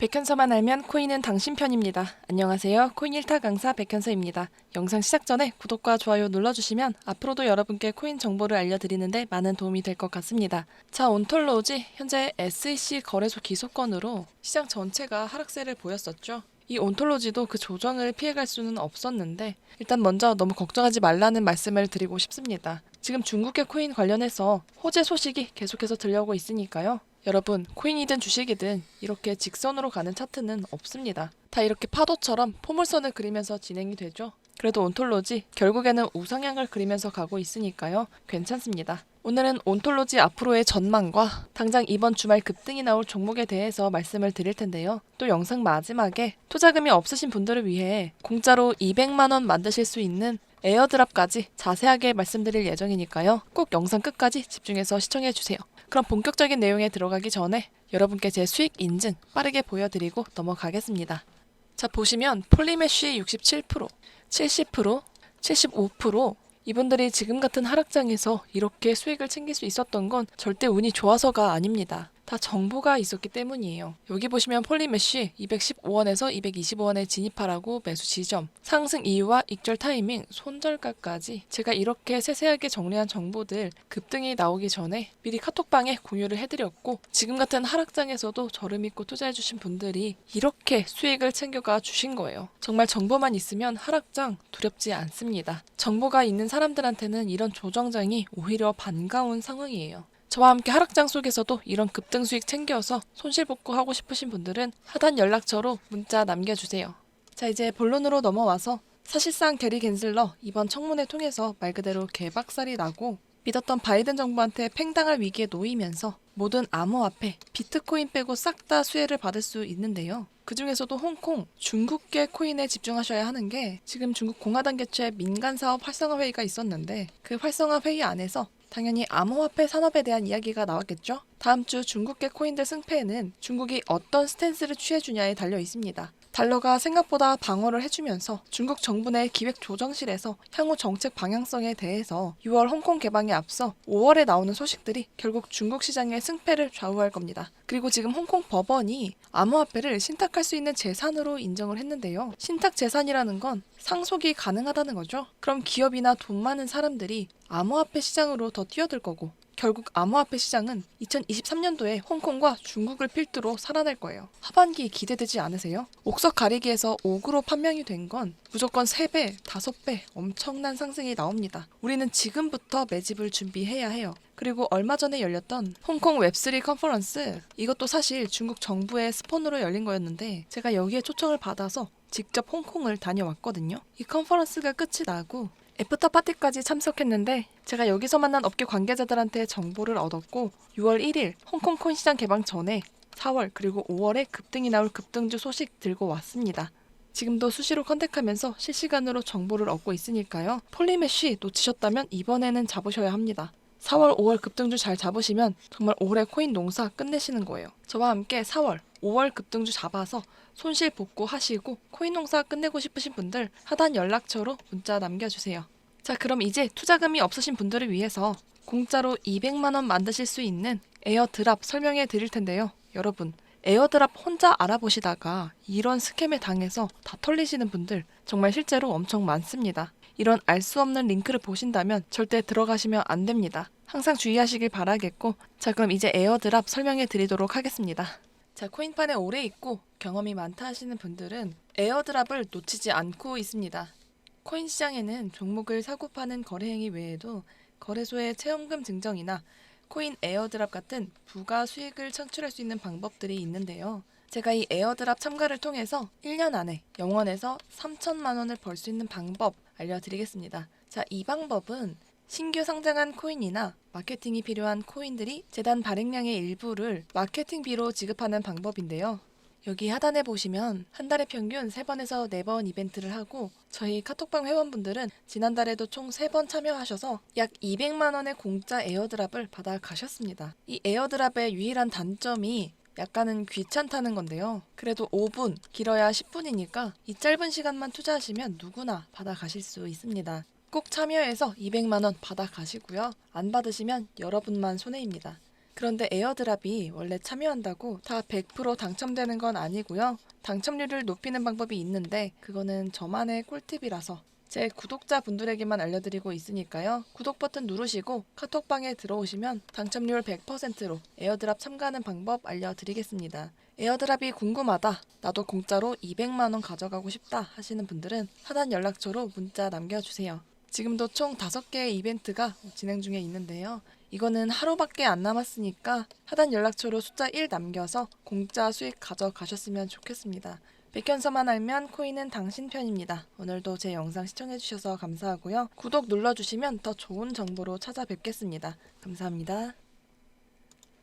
백현서만 알면 코인은 당신 편입니다. 안녕하세요. 코인 1타 강사 백현서입니다. 영상 시작 전에 구독과 좋아요 눌러주시면 앞으로도 여러분께 코인 정보를 알려드리는데 많은 도움이 될 것 같습니다. 자, 온톨로지 현재 SEC 거래소 기소건으로 시장 전체가 하락세를 보였었죠. 이 온톨로지도 그 조정을 피해갈 수는 없었는데 일단 먼저 너무 걱정하지 말라는 말씀을 드리고 싶습니다. 지금 중국의 코인 관련해서 호재 소식이 계속해서 들려오고 있으니까요. 여러분, 코인이든 주식이든 이렇게 직선으로 가는 차트는 없습니다. 다 이렇게 파도처럼 포물선을 그리면서 진행이 되죠. 그래도 온톨로지 결국에는 우상향을 그리면서 가고 있으니까요. 괜찮습니다. 오늘은 온톨로지 앞으로의 전망과 당장 이번 주말 급등이 나올 종목에 대해서 말씀을 드릴 텐데요. 또 영상 마지막에 투자금이 없으신 분들을 위해 공짜로 200만 원 만드실 수 있는 에어드랍까지 자세하게 말씀드릴 예정이니까요. 꼭 영상 끝까지 집중해서 시청해 주세요. 그럼 본격적인 내용에 들어가기 전에 여러분께 제 수익 인증 빠르게 보여드리고 넘어가겠습니다. 자 보시면 폴리메쉬 67%, 70%, 75% 이분들이 지금 같은 하락장에서 이렇게 수익을 챙길 수 있었던 건 절대 운이 좋아서가 아닙니다. 다 정보가 있었기 때문이에요. 여기 보시면 폴리메쉬 215원에서 225원에 진입하라고 매수 지점, 상승 이유와 익절 타이밍, 손절가까지 제가 이렇게 세세하게 정리한 정보들 급등이 나오기 전에 미리 카톡방에 공유를 해드렸고 지금 같은 하락장에서도 저를 믿고 투자해주신 분들이 이렇게 수익을 챙겨가 주신 거예요. 정말 정보만 있으면 하락장 두렵지 않습니다. 정보가 있는 사람들한테는 이런 조정장이 오히려 반가운 상황이에요. 저와 함께 하락장 속에서도 이런 급등 수익 챙겨서 손실 복구 하고 싶으신 분들은 하단 연락처로 문자 남겨주세요. 자 이제 본론으로 넘어와서 사실상 게리 겐슬러 이번 청문회 통해서 말 그대로 개박살이 나고 믿었던 바이든 정부한테 팽당할 위기에 놓이면서 모든 암호화폐, 비트코인 빼고 싹 다 수혜를 받을 수 있는데요. 그 중에서도 홍콩, 중국계 코인에 집중하셔야 하는 게 지금 중국 공화당 개최 민간 사업 활성화 회의가 있었는데 그 활성화 회의 안에서 당연히 암호화폐 산업에 대한 이야기가 나왔겠죠? 다음 주 중국계 코인들 승패에는 중국이 어떤 스탠스를 취해주냐에 달려 있습니다. 달러가 생각보다 방어를 해주면서 중국 정부 내 기획조정실에서 향후 정책 방향성에 대해서 6월 홍콩 개방에 앞서 5월에 나오는 소식들이 결국 중국 시장의 승패를 좌우할 겁니다. 그리고 지금 홍콩 법원이 암호화폐를 신탁할 수 있는 재산으로 인정을 했는데요. 신탁 재산이라는 건 상속이 가능하다는 거죠. 그럼 기업이나 돈 많은 사람들이 암호화폐 시장으로 더 뛰어들 거고 결국 암호화폐 시장은 2023년도에 홍콩과 중국을 필두로 살아날 거예요. 하반기 기대되지 않으세요? 옥석 가리기에서 5구로 판명이 된 건 무조건 3배, 5배 엄청난 상승이 나옵니다. 우리는 지금부터 매집을 준비해야 해요. 그리고 얼마 전에 열렸던 홍콩 웹3 컨퍼런스 이것도 사실 중국 정부의 스폰으로 열린 거였는데 제가 여기에 초청을 받아서 직접 홍콩을 다녀왔거든요. 이 컨퍼런스가 끝이 나고 애프터 파티까지 참석했는데 제가 여기서 만난 업계 관계자들한테 정보를 얻었고 6월 1일 홍콩 코인 시장 개방 전에 4월 그리고 5월에 급등이 나올 급등주 소식 들고 왔습니다. 지금도 수시로 컨택하면서 실시간으로 정보를 얻고 있으니까요. 폴리메쉬 놓치셨다면 이번에는 잡으셔야 합니다. 4월, 5월 급등주 잘 잡으시면 정말 올해 코인 농사 끝내시는 거예요. 저와 함께 4월, 5월 급등주 잡아서 손실 복구하시고 코인 농사 끝내고 싶으신 분들 하단 연락처로 문자 남겨주세요. 자, 그럼 이제 투자금이 없으신 분들을 위해서 공짜로 200만 원 만드실 수 있는 에어드랍 설명해 드릴 텐데요. 여러분, 에어드랍 혼자 알아보시다가 이런 스캠에 당해서 다 털리시는 분들 정말 실제로 엄청 많습니다. 이런 알 수 없는 링크를 보신다면 절대 들어가시면 안 됩니다. 항상 주의하시길 바라겠고, 자, 그럼 이제 에어드랍 설명해 드리도록 하겠습니다. 자, 코인판에 오래 있고 경험이 많다 하시는 분들은 에어드랍을 놓치지 않고 있습니다. 코인 시장에는 종목을 사고 파는 거래 행위 외에도 거래소의 체험금 증정이나 코인 에어드랍 같은 부가 수익을 창출할 수 있는 방법들이 있는데요. 제가 이 에어드랍 참가를 통해서 1년 안에 0원에서 3천만 원을 벌 수 있는 방법 알려드리겠습니다. 자, 이 방법은 신규 상장한 코인이나 마케팅이 필요한 코인들이 재단 발행량의 일부를 마케팅비로 지급하는 방법인데요. 여기 하단에 보시면 한 달에 평균 3번에서 4번 이벤트를 하고 저희 카톡방 회원분들은 지난달에도 총 3번 참여하셔서 약 200만 원의 공짜 에어드랍을 받아 가셨습니다. 이 에어드랍의 유일한 단점이 약간은 귀찮다는 건데요. 그래도 5분, 길어야 10분이니까 이 짧은 시간만 투자하시면 누구나 받아 가실 수 있습니다. 꼭 참여해서 200만 원 받아 가시고요. 안 받으시면 여러분만 손해입니다. 그런데 에어드랍이 원래 참여한다고 다 100% 당첨되는 건 아니고요. 당첨률을 높이는 방법이 있는데 그거는 저만의 꿀팁이라서 제 구독자분들에게만 알려드리고 있으니까요. 구독 버튼 누르시고 카톡방에 들어오시면 당첨률 100%로 에어드랍 참가하는 방법 알려드리겠습니다. 에어드랍이 궁금하다. 나도 공짜로 200만원 가져가고 싶다 하시는 분들은 하단 연락처로 문자 남겨주세요. 지금도 총 5개의 이벤트가 진행 중에 있는데요. 이거는 하루밖에 안 남았으니까 하단 연락처로 숫자 1 남겨서 공짜 수익 가져가셨으면 좋겠습니다. 백현서만 알면 코인은 당신 편입니다. 오늘도 제 영상 시청해주셔서 감사하고요. 구독 눌러주시면 더 좋은 정보로 찾아뵙겠습니다. 감사합니다.